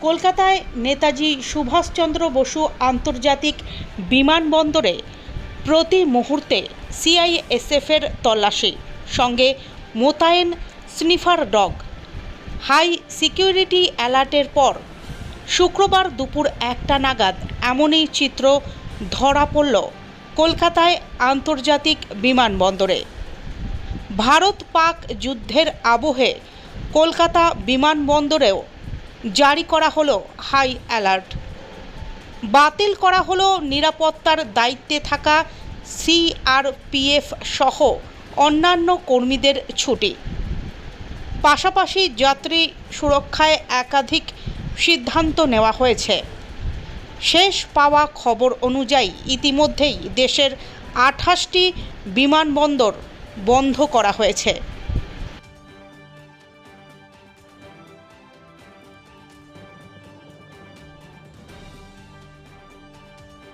কলকাতায় নেতাজি সুভাষচন্দ্র বসু আন্তর্জাতিক বিমানবন্দরে প্রতি মুহূর্তে সিআইএসএফের তল্লাশি, সঙ্গে মোতায়েন স্নিফার ডগ। হাই সিকিউরিটি অ্যালার্টের পর শুক্রবার দুপুর একটা নাগাদ এমনই চিত্র ধরা পড়ল কলকাতায় আন্তর্জাতিক বিমানবন্দরে। ভারত পাক যুদ্ধের আবহে কলকাতা বিমানবন্দরেও জারি করা হলো হাই অ্যালার্ট। বাতিল করা হলো নিরাপত্তার দায়িত্বে থাকা সিআরপিএফ সহ অন্যান্য কর্মীদের ছুটি। পাশাপাশি যাত্রী সুরক্ষায় একাধিক সিদ্ধান্ত নেওয়া হয়েছে। শেষ পাওয়া খবর অনুযায়ী ইতিমধ্যেই দেশের আঠাশটি বিমানবন্দর বন্ধ করা হয়েছে।